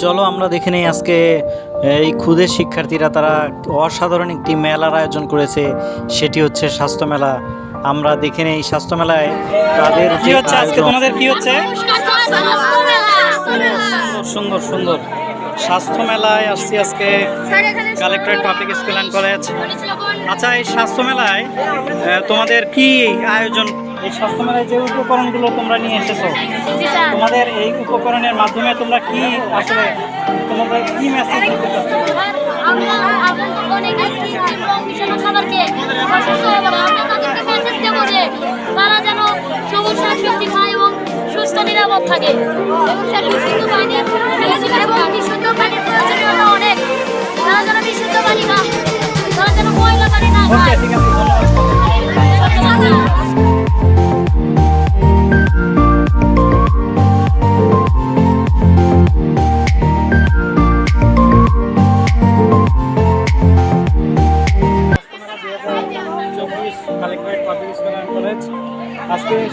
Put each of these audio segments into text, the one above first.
চলো আমরা দেখে নেই আজকে এই ক্ষুদে শিক্ষার্থীরা তারা অসাধারণ একটি মেলার আয়োজন করেছে সেটি হচ্ছে স্বাস্থ্য মেলা আমরা দেখে নেই স্বাস্থ্য মেলায় তাদের কি হচ্ছে আজকে? তোমাদের কি হচ্ছে? সুন্দর সুন্দর স্বাস্থ্য মেলায় আসছি আজকে। Collectorate public school and college আচ্ছা এই স্বাস্থ্য মেলায় তোমাদের কি আয়োজন এই স্বাস্থ্য মেলায় যে উপকরণগুলো তোমরা নিয়ে এসেছ তোমাদের এই উপকরণের মাধ্যমে তোমরা কি আসলে তোমরা কি মেসেজ দিতে তারা যেন সবুজ শাকসবজি খায় এবং সুস্থ নিরাপদ থাকে। এবং বিশুদ্ধ পানি এবং বিশুদ্ধ পানির প্রয়োজনীয়তা অনেক। তারা যেন বিশুদ্ধ পানি খায় তারা যেন ময়লা পানি না খায়।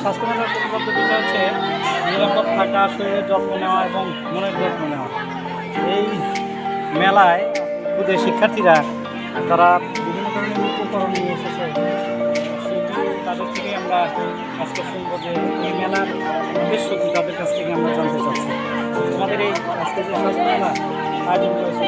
আজকে স্বাস্থ্য বিষয় হচ্ছে নিরাপদ থাকা, শরীরের যত্ন নেওয়া এবং মনের যত্ন নেওয়া। এই মেলায় খুদে শিক্ষার্থীরা তারা বিভিন্ন ধরনের উপকরণ নিয়ে এসেছে। তাদের থেকে আমরা আজকে শুনব যে এই মেলার উদ্দেশ্য কি, তাদের কাছ থেকে আমরা জানতে চাচ্ছি। আমাদের এই আজকে যে স্বাস্থ্য মেলা, আয়োজন করেছে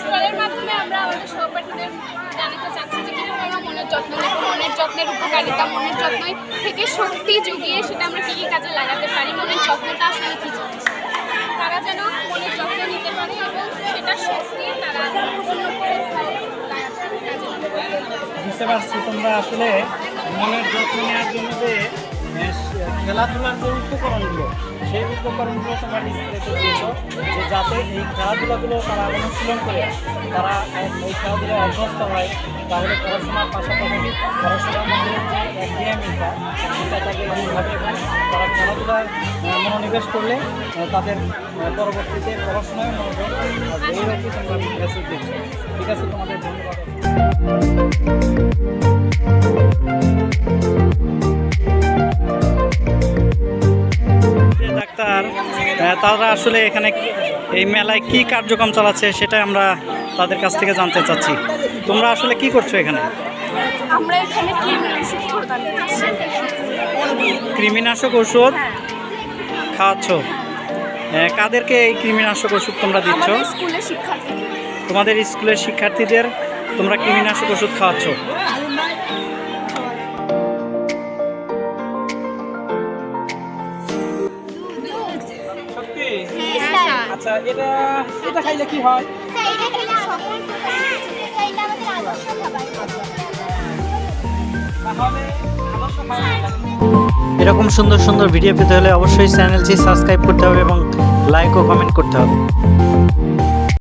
তোমাদের মাধ্যমে আমরা আমাদের সহপাঠীদের জানাতে চাচ্ছি যে মনের যত্ন নেব মনের যত্নের উপকারিতা মনের যত্ন থেকে শক্তি জুগিয়ে সেটা আমরা কী কী কাজে লাগাতে পারি মনের যত্নটা আসলে কী তারা যেন মনের যত্ন নিতে পারে এবং সেটা শক্তি তারা। বুঝতে পারছি তোমরা আসলে মনের যত্ন নেওয়ার জন্য যে খেলাধুলার যে উপকরণগুলো, সেই উপকরণগুলো তোমরা ডিসপ্লেতে যে যাতে এই খেলাধুলাগুলো তারা অনুশীলন করে, তারা এই খেলাধুলায় অভ্যস্ত হয়, তাহলে পড়াশোনার পাশাপাশি পড়াশোনার মধ্যে যে একঘেয়েমিটা তারা খেলাধুলায় মনোনিবেশ করলে তাদের পরবর্তীতে পড়াশোনায় মনোযোগ এই ঠিক আছে, তোমাদের ধন্যবাদ। তারা আসলে এখানে এই মেলায় কি কার্যক্রম চালাচ্ছে সেটা আমরা তাদের কাছ থেকে জানতে চাচ্ছি। তোমরা আসলে কি করছ এখানে? আমরা এখানে কৃমিনাশক ওষুধ খাওয়াচ্ছ। আহ, কাদেরকে এই কৃমিনাশক ওষুধ তোমরা দিচ্ছ? তোমাদের স্কুলের শিক্ষার্থীদের তোমরা কৃমিনাশক ওষুধ খাওয়াচ্ছ। আচ্ছা এটা এটা খাইলে কি হয়? এরকম সুন্দর সুন্দর ভিডিও পেতে হলে অবশ্যই চ্যানেলটি সাবস্ক্রাইব করতে হবে এবং লাইক ও কমেন্ট করতে হবে।